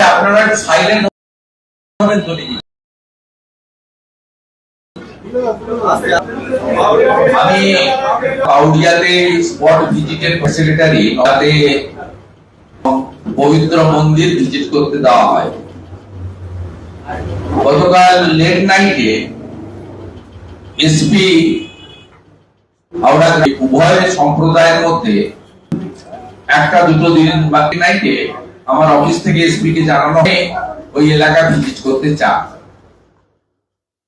আপনারা সাইলেন্ট? আমি কাউডিয়াতে spot ভিজিটের secretary তাতে পবিত্র মন্দির ভিজিট করতে দেওয়া হয় গতকাল লেট নাইটে এসপি হাওড়া উভয় সম্প্রদায়ের মধ্যে একটা, দুটো দিন বাকি নাইটে আমার অফিস থেকে এসপি কে জানানো ওই এলাকা ভিজিট করতে চান।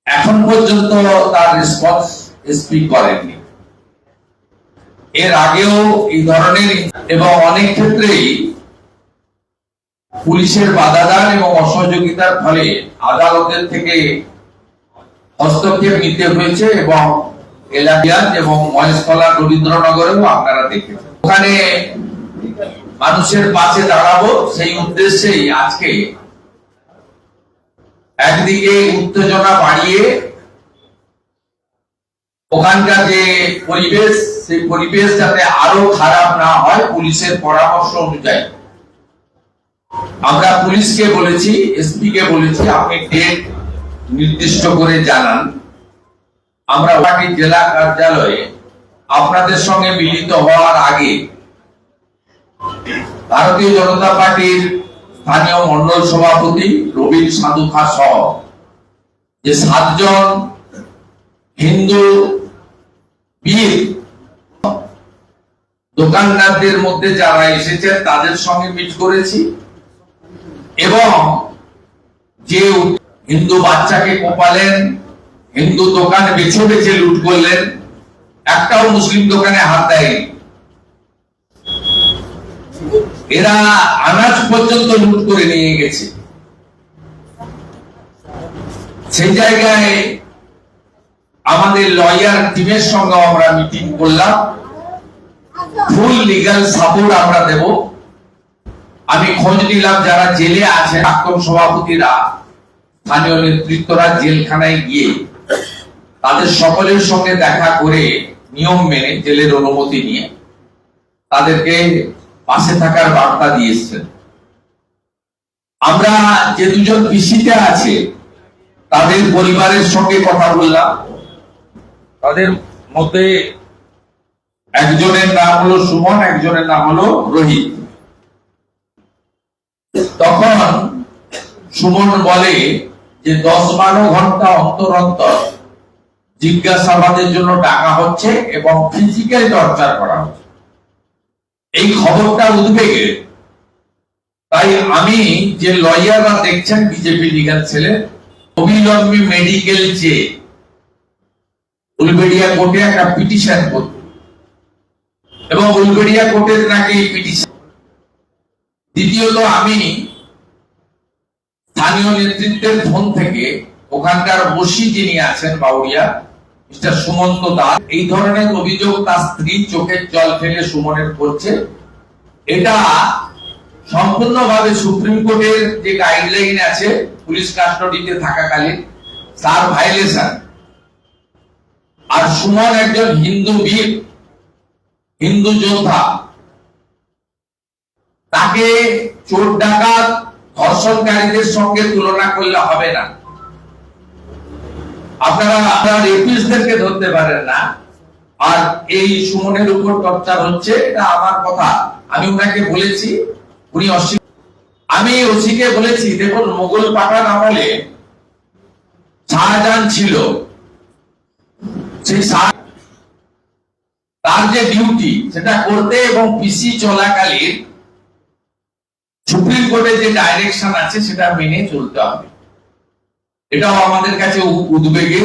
এখন পর্যন্ত তার রেসপন্স এসপি করেননি এর আগেও এই ধরনের এবং অনেক ক্ষেত্রেই পুলিশের বাধাদান এবং অসহযোগিতার ফলে আদালতের থেকে হস্তক্ষেপ নিতে হয়েছে এবং এলাকিয়ান এবং মহেশতলা রবীন্দ্রনগরেও আপনারা দেখেছেন। ওখানে মানুষের পাশে দাঁড়াবো সেই উদ্দেশ্যেই আজকে একদিকে উত্তেজনা বাড়িয়ে ওখানকার যে পরিবেশ, সেই পরিবেশ যাতে আরও খারাপ না হয়, পুলিশের পরামর্শ অনুযায়ী। আমরা পুলিশকে বলেছি এসপি কে বলেছি, আপনি ডেট নির্দিষ্ট করে জানান। আমরা জেলা কার্যালয়ে আপনাদের সঙ্গে মিলিত হওয়ার আগে ভারতীয় জনতা পার্টির স্থানীয় মন্ডল সভাপতি রবীন সাধুখা সহ যে সাতজন হিন্দু বীর দোকানদারদের মধ্যে যারা এসেছেন, তাদের সঙ্গে মিট করেছি এবং যে হিন্দু বাচ্চাকে কোপালেন, হিন্দু দোকান বেছে বেছে লুট করলেন, একটাও মুসলিম দোকানে হাত দেয়নি। এরা আনাজ পর্যন্ত লুট করে নিয়ে গেছে। সেই জায়গায় আমাদের লয়ার টিমের সঙ্গে আমরা মিটিং করলাম। ফুল লিগাল সাপোর্ট আমরা দেব। আমি খোঁজ নিলাম যারা জেলে আছে, প্রাক্তন সভাপতিরা, স্থানীয় নেতৃত্বরা জেলখানায় গিয়ে তাদের সকলের সঙ্গে দেখা করে নিয়ম মেনে জেলের অনুমতি নিয়ে তাদেরকে পাশে থাকার বার্তা দিয়েছেন। আমরা যে দুজন পিসিতে আছে, তাদের পরিবারের সঙ্গে কথা বললাম। তাদের মধ্যে একজনের নাম হলো সুমন, একজনের নাম হলো রোহিত। তখন সুমন বলে যে, দশ বারো ঘণ্টা অন্তর অন্তর জিজ্ঞাসাবাদের জন্য ডাকা হচ্ছে এবং ফিজিক্যাল টর্চার করা হচ্ছে। এই খবরটা উদ্বেগের তাই আমি যে লয়াররা দেখছেন বিজেপি লিগাল ছেলে, অবিলম্বে মেডিকেল চেয়ে উলবেড়িয়া কোর্টে একটা পিটিশন করত এবং উলবেড়িয়া কোর্টের নাকি পিটিশন দ্বিতীয়ত আমি স্থানীয় নেতৃত্বের ফোন থেকে ওখানকার বসি যিনি আছেন বাউরিয়া মিস্টার সুমন্ত দাস, এই ধরনের অভিযোগ তার স্ত্রী চোখের জল ফেলে সুমনের করছে। এটা সম্পূর্ণভাবে সুপ্রিম কোর্টের যে গাইডলাইন আছে, পুলিশ কাস্টডিতে থাকাকালীন, তার ভাইলেশন আর সুমন একজন হিন্দু বীর, হিন্দু যোদ্ধা। তাকে চোর ডাকাত, ধর্ষণকারীদের সঙ্গে তুলনা করলে হবে না। আপনারা আপনারা ধরতে পারেন না। আর এই সুমনের উপর টর্চার হচ্ছে, এটা আমার কথা। আমি ওনাকে বলেছি, উনি আমি ওসিকে বলেছি, দেখুন, মোগল পাঠান আমলে শাহজাহান ছিল। সেই তার যে ডিউটি সেটা করতে এবং পিসি চলাকালীন সুপ্রিম কোর্টে যে ডাইরেকশন আছে, সেটা মেনে চলতে হবে। এটাও আমাদের কাছে উদ্বেগে।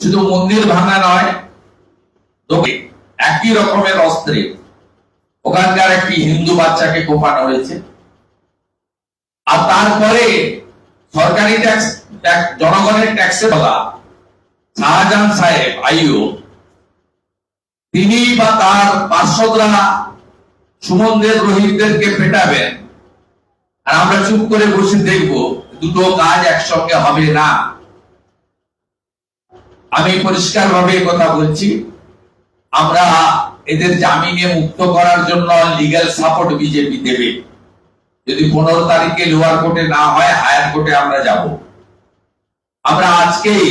শুধু মন্দির ভাঙা নয় একই রকমের অস্ত্রে। ওখানকার একটি হিন্দু বাচ্চাকে কোপানো হয়েছে। আর তারপরে সরকারি ট্যাক্স, জনগণের ট্যাক্সে বলা শাহজাহান সাহেব, আইও, তিনি বা তার পার্শ্বদরা সুমনদের রোহিতদেরকে পেটাবেন। আর আমরা চুপ করে বসে দেখব দুটো কাজ একসঙ্গে হবে না। আমি পরিষ্কার ভাবে কথা বলছি। আমরা এদের জামিনে মুক্ত করার জন্য লিগ্যাল সাপোর্ট বিজেপি দেবে। যদি পনেরো তারিখে লোয়ার কোর্টে না হয়, হায়ার কোর্টে আমরা যাব। আমরা আজকেই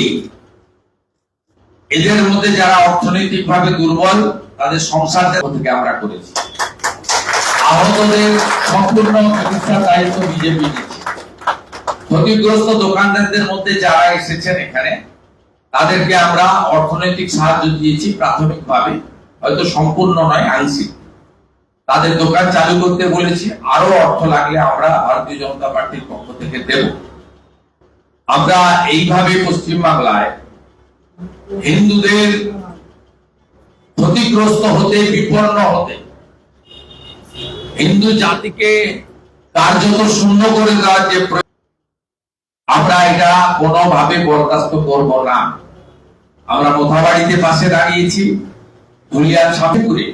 এদের মধ্যে যারা অর্থনৈতিক ভাবে দুর্বল, তাদের সংসার থেকে আমরা করেছি। আহতদের সম্পূর্ণ চিকিৎসার দায়িত্ব বিজেপি নিচ্ছে। ক্ষতিগ্রস্ত দোকানদারদের মধ্যে যারা এসেছেন এখানে, তাদেরকে আমরা অর্থনৈতিক সাহায্য দিয়েছি প্রাথমিকভাবে, হয়তো সম্পূর্ণ নয়, আংশিক। তাদের দোকান চালু করতে বলেছি আরও অর্থ লাগলে আমরা ভারতীয় জনতা পার্টির পক্ষ থেকে দেব। আমরা এইভাবে পশ্চিমবাংলায় হিন্দুদের ক্ষতিগ্রস্ত হতে, বিপন্ন হতে, হিন্দু জাতিকে কার্যত শূন্য করে দেওয়ার যে আমরা এটা কোনোভাবে বরদাস্ত করব না। আমরা মোথাবাড়িতে পাশে দাঁড়িয়েছি ধুলিয়ার করে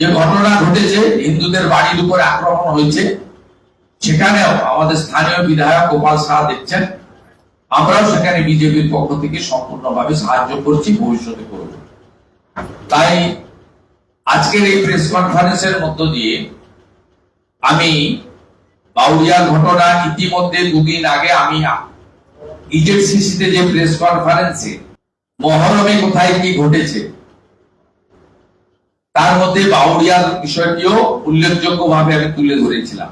যে ঘটনা ঘটেছে, হিন্দুদের বাড়ির উপরে আক্রমণ হয়েছে, সেখানেও আমাদের স্থানীয় বিধায়ক গোপাল শাহ দেখছেন, আমরাও সেখানে বিজেপির পক্ষ থেকে সম্পূর্ণভাবে সাহায্য করছি, ভবিষ্যতে করব। তাই আজকের এই প্রেস কনফারেন্সের মধ্য দিয়ে আমি বাউরিয়ার ঘটনা ইতিমধ্যে দুদিন আগে আমি ইজেডসিসিতে যে প্রেস কনফারেন্সে, মহরমে কোথায় কি ঘটেছে, তার মধ্যে বাউরিয়ার বিষয়টিও উল্লেখযোগ্য ভাবে আমি তুলে ধরেছিলাম।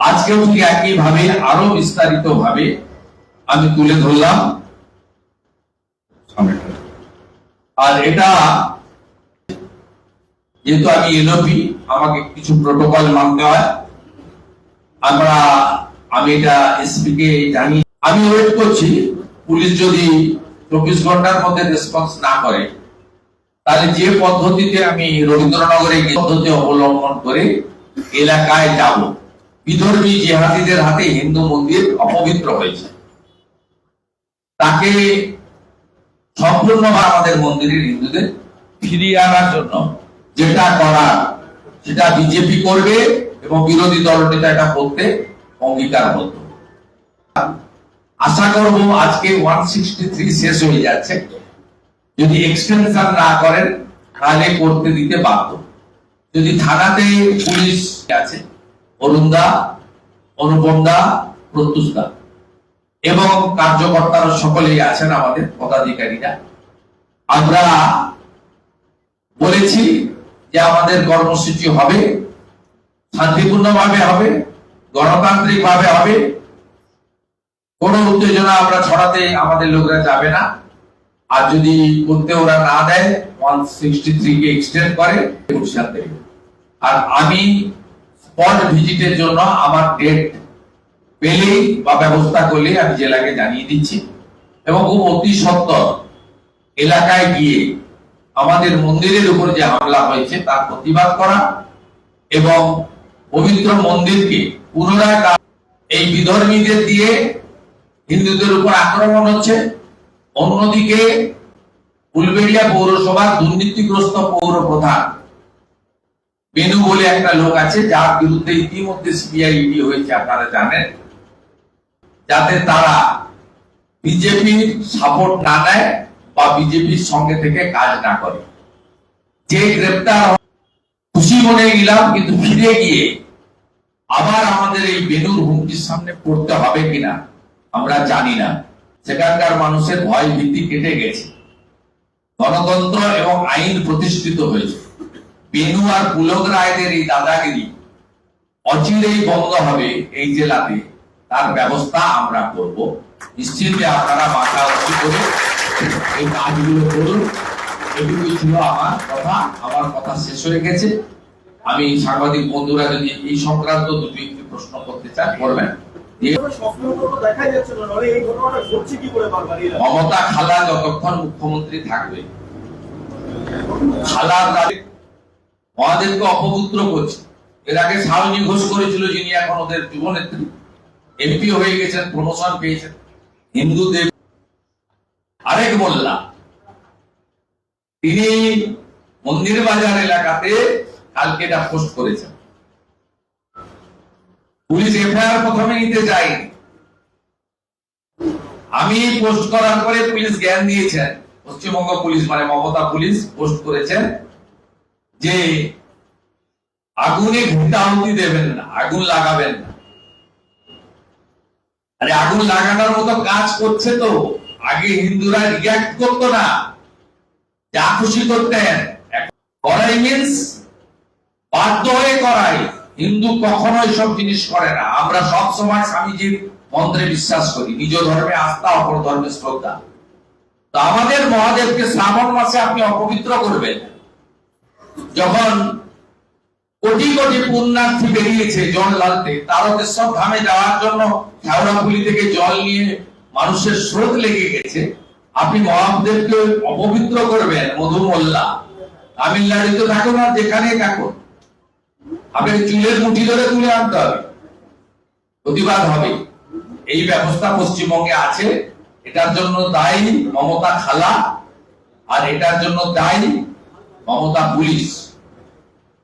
আজকেও ঠিক একই ভাবে আরও বিস্তারিত ভাবে আমি তুলে ধরলাম। আর এটা, যেহেতু আমি এলওপি আমাকে কিছু প্রোটোকল মানতে হয়। আমরা, আমি এটা এসপি জানি আমি ওয়েট করছি, পুলিশ যদি চব্বিশ ঘণ্টার মধ্যে রেসপন্স না করে, তাহলে যে পদ্ধতিতে আমি রবীন্দ্রনগরে পদ্ধতি অবলম্বন করে এলাকায় যাব, বিধর্মী জেহাদিদের হাতে হিন্দু মন্দির অপবিত্র হয়েছে। তাকে সম্পূর্ণভাবে আমাদের মন্দিরের হিন্দুদের ফিরিয়ে আনার জন্য যেটা করার, সেটা বিজেপি করবে এবং বিরোধী দলনেতা এটা করতে অঙ্গীকারবদ্ধ। আশা করব আজকে ওয়ান সিক্সটি শেষ হয়ে যাচ্ছে। যদি এক্সটেনশন না করেন, তাহলে করতে দিতে বাধ্য। যদি থানাতে পুলিশ আছে, অরুণদা, অনুপমদা, প্রত্যুষদা এবং কার্যকর্তারা সকলেই আছেন আমাদের পদাধিকারীরা, আমরা বলেছি যে আমাদের কর্মসূচি হবে। শান্তিপূর্ণভাবে হবে গণতান্ত্রিক ভাবে হবে। কোন উত্তেজনা আমরা ছড়াতে আমাদের লোকরা যাবে না। আর যদি করতে ওরা না দেয় ওয়ান সিক্সটি থ্রি কে এক্সটেন্ড করে দেবে আর আমি স্পট ভিজিটের জন্য আমার ডেট পেলেই বা ব্যবস্থা করলে আমি জেলাকে জানিয়ে দিচ্ছি। এবং খুব অতি সত্তর এলাকায় গিয়ে আমাদের মন্দিরের উপর যে হামলা হয়েছে, তার প্রতিবাদ করা এবং পবিত্র মন্দিরকে পুনরায় এই বিধর্মীদের দিয়ে হিন্দুদের উপর আক্রমণ হচ্ছে। অন্যদিকে উলবেড়িয়া পৌরসভার দুর্নীতিগ্রস্ত পৌর প্রধান বেনু বলে একটা লোক আছে, যার বিরুদ্ধে ইতিমধ্যে সিবিআই ইডি হয়েছে, আপনারা জানেন। যাতে তারা বিজেপির সাপোর্ট না নেয় বা বিজেপির সঙ্গে থেকে কাজ না করে। যে গ্রেপ্তার খুশি মনে গেলাম কিন্তু ফিরে গিয়ে আবার আমাদের এই বেনুর হুমকির সামনে পড়তে হবে কিনা আমরা জানি না। সেখানকার মানুষের ভয় ভীতি কেটে গেছে। গণতন্ত্র এবং আইন প্রতিষ্ঠিত হয়েছে। বেনু আর পুলক রায়দের এই দাদাগিরি অচিরেই বন্ধ হবে এই জেলাতে। তার ব্যবস্থা আমরা করব। নিশ্চিন্তে আপনারা মাথা উঁচু করে এই কাজগুলো করুন। ছিল আমার কথা আমার কথা শেষ হয়ে গেছে আমি সাংবাদিক বন্ধুরা যদি এই সংক্রান্ত দুটি একটি প্রশ্ন করতে চান করবেন মমতা খালা যতক্ষণ মুখ্যমন্ত্রী থাকবে খালার মহাদেবকে অপপুত্র করছে। এর আগে সাউনি ঘোষ করেছিল যিনি এখন ওদের যুবনেত্রী। এমপি হয়ে গেছেন প্রমোশন পেয়েছেন। হিন্দু দেব আরেক মোল্লা তিনি মন্দির বাজার এলাকাতে কালকে এটা পোস্ট করেছেন। পুলিশ এফআইআর প্রথমে নিতে যায়নি। আমি পোস্ট করার পরে পুলিশ জ্ঞান দিয়েছেন। পশ্চিমবঙ্গ পুলিশ মানে মমতা পুলিশ পোস্ট করেছেন যে আগুনে ঘৃতা আহুতি দেবেন না, আগুন লাগাবেন না। আরে আগুন লাগানোর মতো কাজ করছে তো, আগে হিন্দুরা রিয়াক্ট করতো না। যা খুশি করতেন। করাই মিন্স বাধ্য হয়ে করাই। হিন্দু কখনো এসব জিনিস করে না। আমরা সব সময় স্বামীজির মন্ত্রে বিশ্বাস করি। নিজ ধর্মে আস্থা অপর ধর্মে শ্রদ্ধা। তো আমাদের মহাদেবকে শ্রাবণ মাসে আপনি অপবিত্র করবেন। যখন কোটি কোটি পুণ্যার্থী বেরিয়েছে জল লালতে তারকেশ্বর ধামে যাওয়ার জন্য শেওড়াফুলি থেকে জল নিয়ে মানুষের স্রোত লেগে গেছে। আপনি মহাদেবকে অপবিত্র করবেন মধু মোল্লা তামিলনাড়ুতে থাকুন আর যেখানে থাকুন। আপনাকে চুলের মুঠি ধরে তুলে আনতে হবে। প্রতিবাদ হবে। এই ব্যবস্থা পশ্চিমবঙ্গে আছে। এটার জন্য দায়ী মমতা খালা আর এটার জন্য দায়ী মমতা পুলিশ।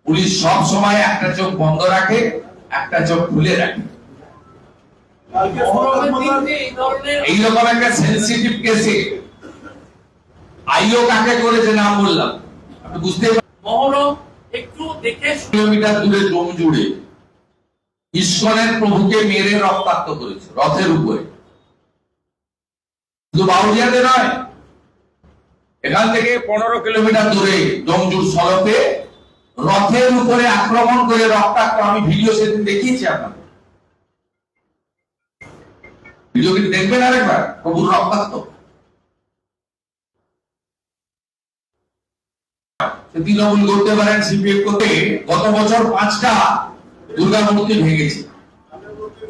পুলিশ সব সময় একটা চোখ বন্ধ রাখে একটা চোখ খুলে রাখে। এইরকম একটা সেন্সিটিভ কেসে আইও কাকে করেছে নাম বললাম। আপনি বুঝতে মহরম একটু দেখে কিলোমিটার দূরে জম জুড়ে ঈশ্বরের প্রভুকে মেরে রক্তাক্ত করেছে রথের উপরে। শুধু বাউলিয়াতে নয় এখান থেকে পনেরো কিলোমিটার দূরে জমজুর সড়কে রথের উপরে আক্রমণ করে রক্তাক্ত আমি ভিডিও সেদিন দেখিয়েছি আপনাকে। ভিডিও কিন্তু দেখবেন আরেকবার? প্রভুর রক্তাক্ত। তৃণমূল করতে পারেন সিপিএম করতে। গত বছর পাঁচটা দুর্গা মূর্তি ভেঙেছে।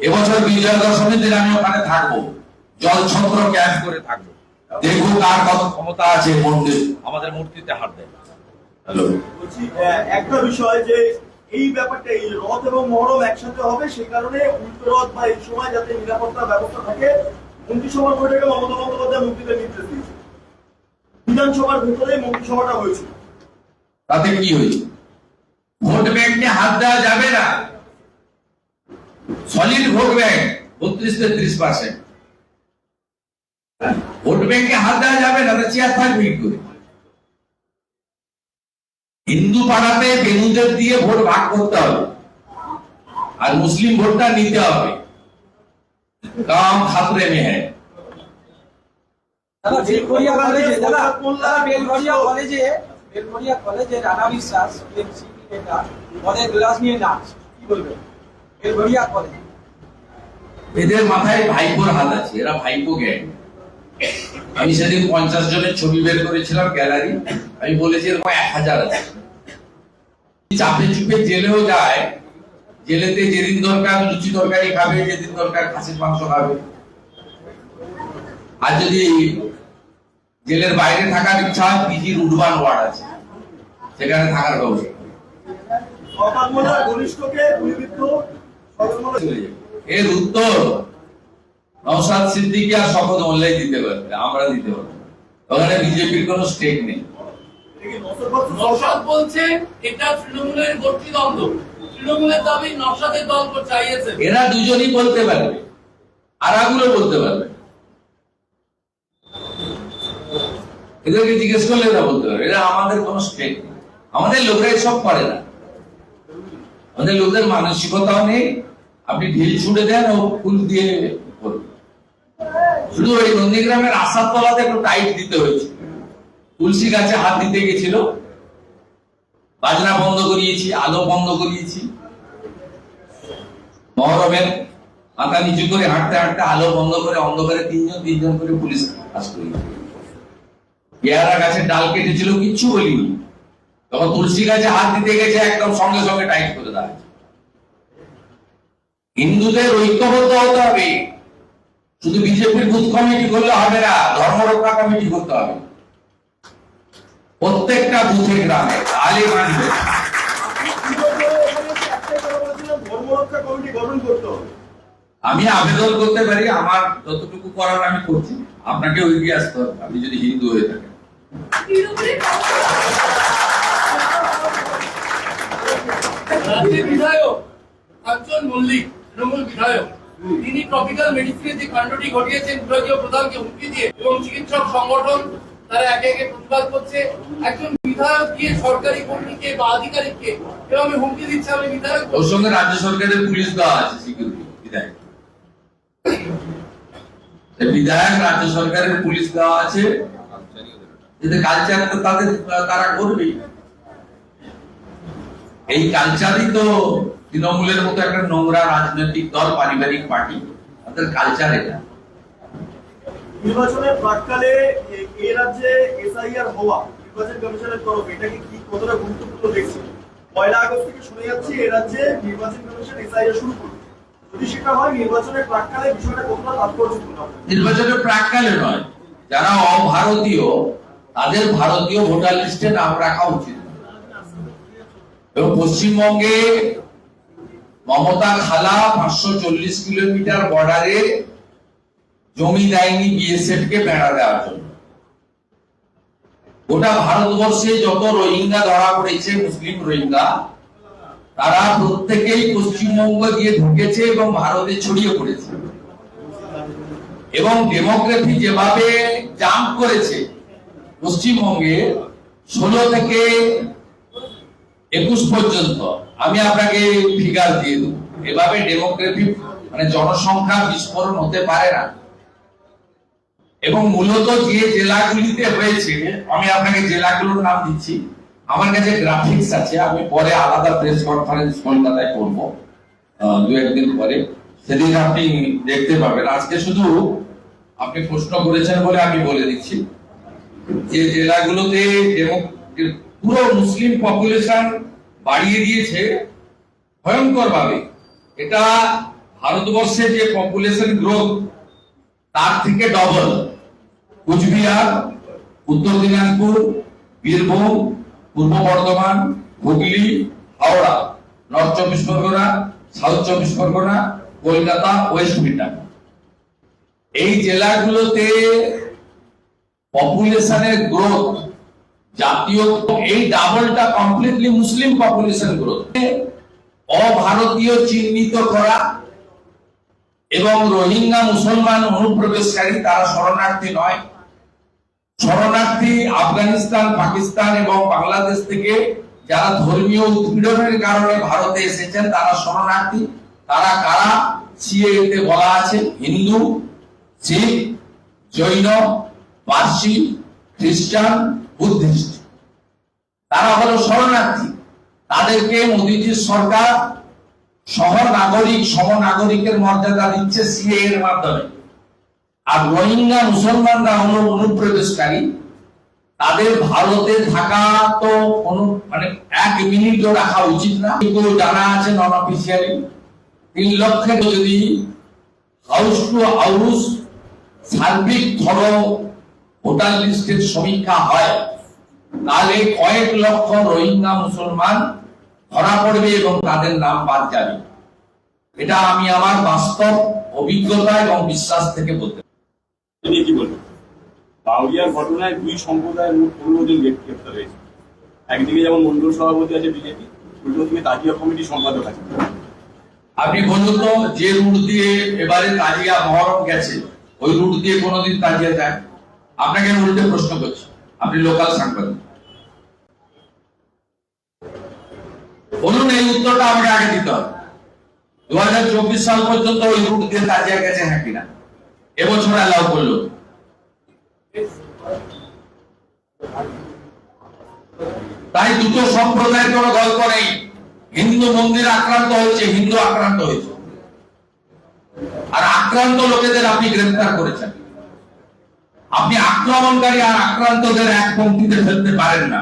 এবছর বিজয়া দশমীর দিন আমি ওখানে থাকব। জল ছত্র ক্যাম্প করে থাকব। দেখব কার কত ক্ষমতা আছে মন্দির। আমাদের মূর্তিতে হাত দেয় হ্যালো। একটা বিষয় যে এই ব্যাপারটা এই রথ এবং মহরম একসাথে হবে সেই কারণে উল্টো রথ বা এই সময় যাতে নিরাপত্তা ব্যবস্থা থাকে মন্ত্রিসভার বৈঠকে মমতা বন্দ্যোপাধ্যায় মন্ত্রীদের নির্দেশ দিয়েছে বিধানসভার ভেতরে মন্ত্রিসভাটা হয়েছিল। তাতে কি হয়েছে? ভোট ব্যাংকে হাত দেওয়া যাবে না। সলিড ভোট ব্যাংক, বত্রিশ তেত্রিশ পার্সেন্ট ভোট ব্যাংকে হাত দেওয়া যাবে না চেয়ার থাকবে কি করে? হিন্দু পাড়াতে বেনুদের দিয়ে ভোট ভাগ করতে হবে। আর মুসলিম ভোটটা নিতে হবে। কাম খাতরে মে হ্যাঁ বেলঘরিয়া কলেজে দাদা মোল্লা- দাদা বেলঘরিয়া কলেজে বেলঘরিয়া কলেজে রানা বিশ্বাস গ্লাস নিয়ে নাচ। কি বেলঘরিয়া কলেজে। এদের মাথায় ভাইপোর হাত আছে, এরা ভাইপো গ্যাং আমি সেদিন পঞ্চাশ জনের ছবি বের করেছিলাম গ্যালারি আমি বলেছি এরকম এক হাজার আছে। চাপে চুপে জেলেও যায়, জেলেতে যেদিন দরকার লুচি তরকারি খাবে, যেদিন দরকার খাসির মাংস খাবে। আর যদি জেলের বাইরে থাকার ইচ্ছা পিজির উডবান ওয়ার্ড আছে। সেখানে থাকার ব্যবস্থা। এর উত্তর নওশাদ সিদ্দিকী আর শপথ মোল্লাই দিতে পারবে আমরা দিতে পারব। ওখানে বিজেপির কোনো স্টেক নেই। নসাদ বলছে? এটা তৃণমূলের গোষ্ঠীদ্বন্দ্ব তৃণমূলের দাবি নসাদের দল করছে এরা দুজনই বলতে পারবে। আর আগুলো বলতে পারবে। এদেরকে জিজ্ঞেস করলে এরা বলতে পারবে। এরা আমাদের কোনো স্টেক নেই। আমাদের লোকরা এসব করে না। আমাদের লোকদের মানসিকতাও নেই। আপনি ঢিল ছুড়ে দেন, ও ফুল দিয়ে শুধু ওই নন্দীগ্রামের আশার তলাতে একটু টাইট দিতে হয়েছে। তুলসী গাছে হাত দিতে গেছিল। বাজনা বন্ধ করিয়েছি, আলো বন্ধ করিয়েছি। মহরমের মাথা নিচু করে হাঁটতে হাঁটতে আলো বন্ধ করে অন্ধকারে তিনজন তিনজন করে পুলিশ কাজ করি পেয়ারা গাছের ডাল কেটেছিল, কিচ্ছু বলিনি। তখন তুলসী গাছে হাত দিতে গেছে, একদম সঙ্গে সঙ্গে টাইট করে দেওয়া হিন্দুদের ঐক্যবদ্ধ হতে হবে। শুধু বিজেপির বুথ কমিটি করলে হবে না ধর্ম রক্ষা কমিটি করতে হবে। প্রত্যেকটা বুথে গ্রামে তাহলে মানবে ধর্মরক্ষা আমি আবেদন করতে পারি, আমার যতটুকু করার আমি করছি। আপনাকে এগিয়ে আসতে হবে, আপনি যদি হিন্দু হয়ে থাকেন। রাজ্যের বিধায়ক কাঞ্চন মল্লিক, তৃণমূল বিধায়ক। তিনি ট্রপিক্যাল মেডিসিনের যে কাণ্ডটি ঘটিয়েছেন, বিভাগীয় প্রধানকে হুমকি দিয়ে, এবং চিকিৎসক সংগঠন তারা একে একে প্রতিবাদ করছে। একজন বিধায়ক গিয়ে সরকারি কর্মীকে বা আধিকারিককে এভাবে হুমকি দিচ্ছে, আমি বিধায়ক ওর সঙ্গে রাজ্য সরকারের পুলিশ দেওয়া আছে সিকিউরিটি বিধায়ক। বিধায়ক রাজ্য সরকারের পুলিশ দেওয়া আছে। এতে কালচার তো তাদের, তারা করবেই। এই কালচারই তো তৃণমূলের মতো একটা নোংরা রাজনৈতিক দল পারিবারিক পার্টি। তাদের কালচার এটা। নির্বাচনের প্রাককালে এ- এই রাজ্যে এসআইআর হওয়া নির্বাচন কমিশনের তরফে এটাকে কি কতটা গুরুত্বপূর্ণ দেখছে? পয়লা আগস্ট থেকে শুনে যাচ্ছি এ রাজ্যে নির্বাচন কমিশন এসআইআর শুরু করবে। যদি সেটা হয় নির্বাচনের প্রাককালে বিষয়টা কতটা তাৎপর্যপূর্ণ? নির্বাচনের প্রাককালে নয়। যারা অভারতীয় তাদের ভারতীয় ভোটার লিস্টে নাম রাখা উচিত। এবং পশ্চিমবঙ্গে মমতা খালা পাঁচশো চল্লিশ কিলোমিটার বর্ডারে জমি দেয়নি বিএসএফ কে বেড়া দেওয়ার জন্য। গোটা ভারতবর্ষে যত রোহিঙ্গা ধরা পড়েছে, মুসলিম রোহিঙ্গা, তারা প্রত্যেকেই পশ্চিমবঙ্গ দিয়ে ঢুকেছে এবং ভারতে ছড়িয়ে পড়েছে। এবং ডেমোগ্রাফি যেভাবে জাম্প করেছে, পশ্চিমবঙ্গে ষোলো থেকে একুশ পর্যন্ত। আমি আপনাকে ফিগার দিয়ে দেবো। এভাবে ডেমোগ্রাফি মানে জনসংখ্যা বিস্ফোরণ হতে পারে না। এবং মূলত যে জেলাগুলিতে হয়েছে, আমি আপনাকে জেলাগুলোর নাম দিচ্ছি। আমার কাছে গ্রাফিক্স আছে, আমি পরে আলাদা প্রেস কনফারেন্স কলকাতায় করব দু একদিন পরে। সেদিন আপনি দেখতে পাবেন। আজকে শুধু আপনি প্রশ্ন করেছেন বলে আমি বলে দিচ্ছি। যে জেলাগুলোতে পুরো মুসলিম পপুলেশন বাড়িয়ে দিয়েছে ভয়ঙ্কর ভাবে এটা ভারতবর্ষে যে পপুলেশন গ্রোথ তার থেকে ডবল কুচবিহার, উত্তর দিনাজপুর, বীরভূম, পূর্ব বর্ধমান, হুগলি, হাওড়া নর্থ চব্বিশ পরগনা সাউথ চব্বিশ পরগনা, কলকাতা ওয়েস্ট মিডল্যান্ড এই জেলাগুলোতে পপুলেশনের গ্রোথ জাতীয় এই ডাবলটা কমপ্লিটলি মুসলিম পপুলেশন গ্রোথ অভারতীয় চিহ্নিত করা এবং রোহিঙ্গা মুসলমান অনুপ্রবেশকারী তারা শরণার্থী নয়। শরণার্থী আফগানিস্তান, পাকিস্তান এবং বাংলাদেশ থেকে যারা ধর্মীয় উৎপীড়নের কারণে ভারতে এসেছেন, তারা শরণার্থী। তারা কারা? সিএতে বলা আছে, হিন্দু, শিখ, জৈন, পার্সি, খ্রিস্টান বুদ্ধিস্ট তারা হলো শরণার্থী। তাদেরকে মোদীজির সরকার সহ নাগরিক সম নাগরিকের মর্যাদা দিচ্ছে সিএ এর মাধ্যমে। আর রোহিঙ্গা মুসলমানরা হলো অনুপ্রবেশকারী। তাদের ভারতে থাকা তো কোনো মানে এক মিনিটও রাখা উচিত না। এগুলো জানা আছে নন অফিসিয়ালি তিন লক্ষের যদি হাউস টু হাউস সার্বিক ধরো ভোটার লিস্টের সমীক্ষা হয় তাহলে কয়েক লক্ষ রোহিঙ্গা মুসলমান ধরা পড়বে এবং তাদের নাম বাদ যাবে। এটা আমি আমার বাস্তব অভিজ্ঞতা এবং বিশ্বাস থেকে বলতে। নিয়ে কি বলবেন বাউরিয়ার ঘটনায় দুই সম্প্রদায়ের মোট পনেরো জন ব্যক্তি গ্রেপ্তার হয়েছে। একদিকে যেমন মন্ডল সভাপতি আছে বিজেপি উল্টো দিকে তাজিয়া কমিটির সম্পাদক আছে। আপনি বলুন তো যে রুট দিয়ে এবারে তাজিয়া মহরম গেছে ওই রুট দিয়ে কোনোদিন তাজিয়া যায়? আপনাকে আমি উল্টে প্রশ্ন করছি। আপনি লোকাল সাংবাদিক। বলুন, এই উত্তরটা আমাকে আগে দিতে হবে। দু হাজার চব্বিশ সাল পর্যন্ত ওই রুট দিয়ে তাজিয়া গেছে হ্যাঁ কিনা? এবছর অ্যালাউ করল। তাই দুটো সম্প্রদায়ের কোনো গল্প নেই। হিন্দু মন্দির আক্রান্ত হয়েছে, হিন্দু আক্রান্ত হয়েছে। আর আক্রান্ত লোকেদের আপনি গ্রেফতার করেছেন। আপনি আক্রমণকারী আর আক্রান্তদের এক পঙ্ক্তিতে ফেলতে পারেন না।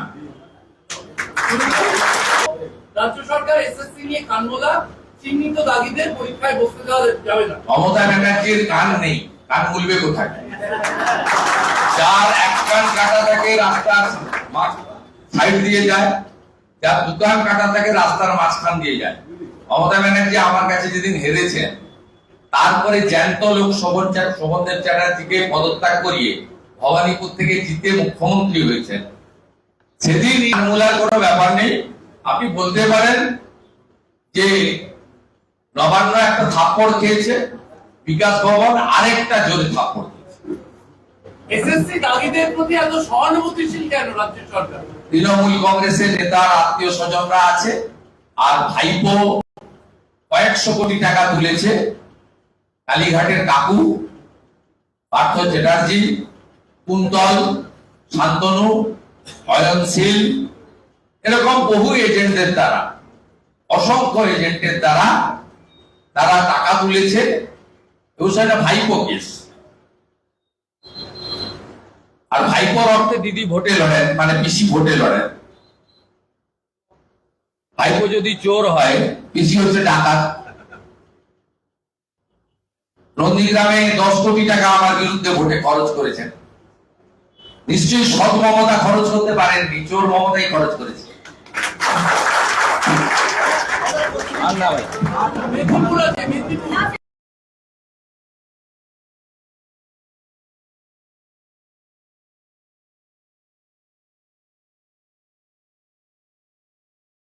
রাজ্য সরকার এসএসসি নিয়ে কানমোলা চিহ্নিত দাগিদের পরীক্ষায় বসতে দেওয়া যাবে না। মমতা ব্যানার্জির কান নেই কান মুলবে কোথায়? যার এক কান কাটা থাকে রাস্তার সাইড দিয়ে যায় যার দোকান কাটা থাকে রাস্তার মাঝখান দিয়ে যায়। মমতা ব্যানার্জি আমার কাছে যেদিন হেরেছেন তারপরে জ্যান্ত লোক শোভন শোভনদেব চ্যাটার্জিকে পদত্যাগ করিয়ে ভবানীপুর থেকে জিতে মুখ্যমন্ত্রী হয়েছেন। সেদিন মূলার কোনো ব্যাপার নেই। আপনি বলতে পারেন যে নবান্ন একটা থাপ্পড় খেয়েছে বিকাশ ভবন আরেকটা জোরে থাপ্পড় খেয়েছে। এসএসসি দাগিদের প্রতি এত সহানুভূতিশীল কেন রাজ্য সরকার? তৃণমূল কংগ্রেসের নেতার আত্মীয় স্বজনরা আছে আর ভাইপো কয়েকশো কোটি টাকা তুলেছে। কালীঘাটের কাকু, পার্থ চ্যাটার্জি কুন্তল, শান্তনু, অয়নশীল, এরকম বহু এজেন্টদের দ্বারা, অসংখ্য এজেন্টের দ্বারা তারা টাকা তুলেছে। এবং সেটা ভাইপো কেস আর ভাইপোর অর্থে দিদি ভোটে লড়েন মানে পিসি ভোটে লড়েন। ভাইপো যদি চোর হয়, পিসি হচ্ছে ডাকাত। নন্দীগ্রামে দশ কোটি টাকা আমার বিরুদ্ধে ভোটে খরচ করেছেন। নিশ্চয়ই সৎ মমতা খরচ করতে পারেননি চোর মমতাই খরচ করেছে।